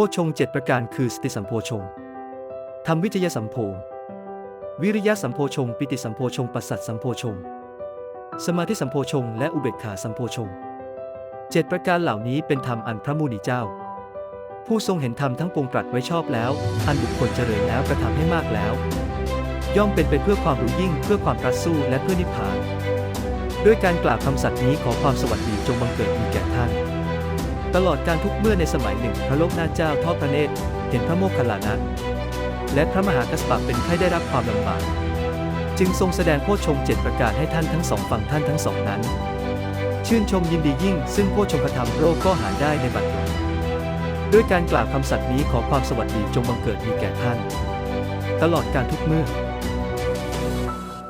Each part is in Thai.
พชงเจ็ดประการคือสติสัมโพชงธรรมวิจยสัมโพวิริยะสัมโพชง ปิติสัมโพชงปัสสัตสัมโพชง สมาธิสัมโพชง และอุเบกขาสัมโพชงเจ็ดประการเหล่านี้เป็นธรรมอันพระมูนีเจ้า ผู้ทรงเห็นธรรมทั้งปวงตรัสไว้ชอบแล้วอันบุคคลเจริญแล้วกระทำให้มากแล้ว ย่อมเป็นไปเพื่อความรู้ยิ่งเพื่อความรัดสู้และเพื่อนิพพาน ด้วยการกล่าวคำสัตย์นี้ขอความสวัสดีจงบังเกิดมีแก่ท่าน ตลอดการทุกเมื่อในสมัยหนึ่ง พระโลกนาเจ้าทอดพระเนตรเห็นพระโมคคัลลานะ และพระมหากัสสปะเป็นไข้ได้รับความลำบากจึงทรงแสดงโพชฌงเจ็ดประการให้ท่านทั้งสองฝั่งท่านทั้งสองนั้น ชื่นชมยินดียิ่ง ซึ่งโพชฌงคธรรมโลกก็หาได้ในบัดนี้ด้วยการกล่าวคำสัตย์นี้ขอความสวัสดีจงบังเกิดมีแก่ท่าน ตลอดการทุกเมื่อ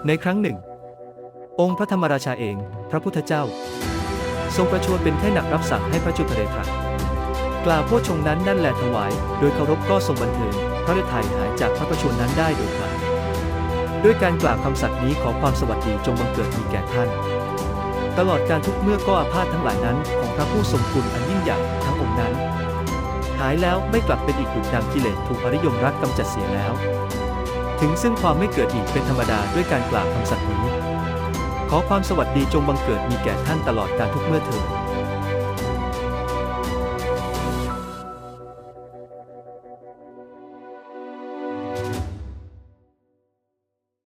ในครั้งหนึ่ง องค์พระธรรมราชาเอง พระพุทธเจ้า ทรงประชวรเป็นไข้หนักรับสั่งให้พระจุลเดชตรัสกล่าวโพชงนั้นนั่นแหละถวาย โดยเคารพก็ทรงบันเทิงพระฤทัยหายจากพระประชวรนั้นได้โดยพลันด้วยการกล่าวคำสัตย์นี้ขอความสวัสดีจงบังเกิดมีแก่ท่าน ตลอดการทุกเมื่อก็อาพาธทั้งหลายนั้น ของพระผู้ทรงคุณอันยิ่งใหญ่ทั้งองค์นั้น หายแล้วไม่กลับเป็นอีกดุจดังกิเลสถูกอริยมรักกำจัดเสียแล้ว ถึงซึ่งความไม่เกิดอีกเป็นธรรมดาด้วยการกล่าวคำสัตย์นี้ ขอความสวัสดีจงบังเกิดมีแก่ท่านตลอดการทุกเมื่อเถิด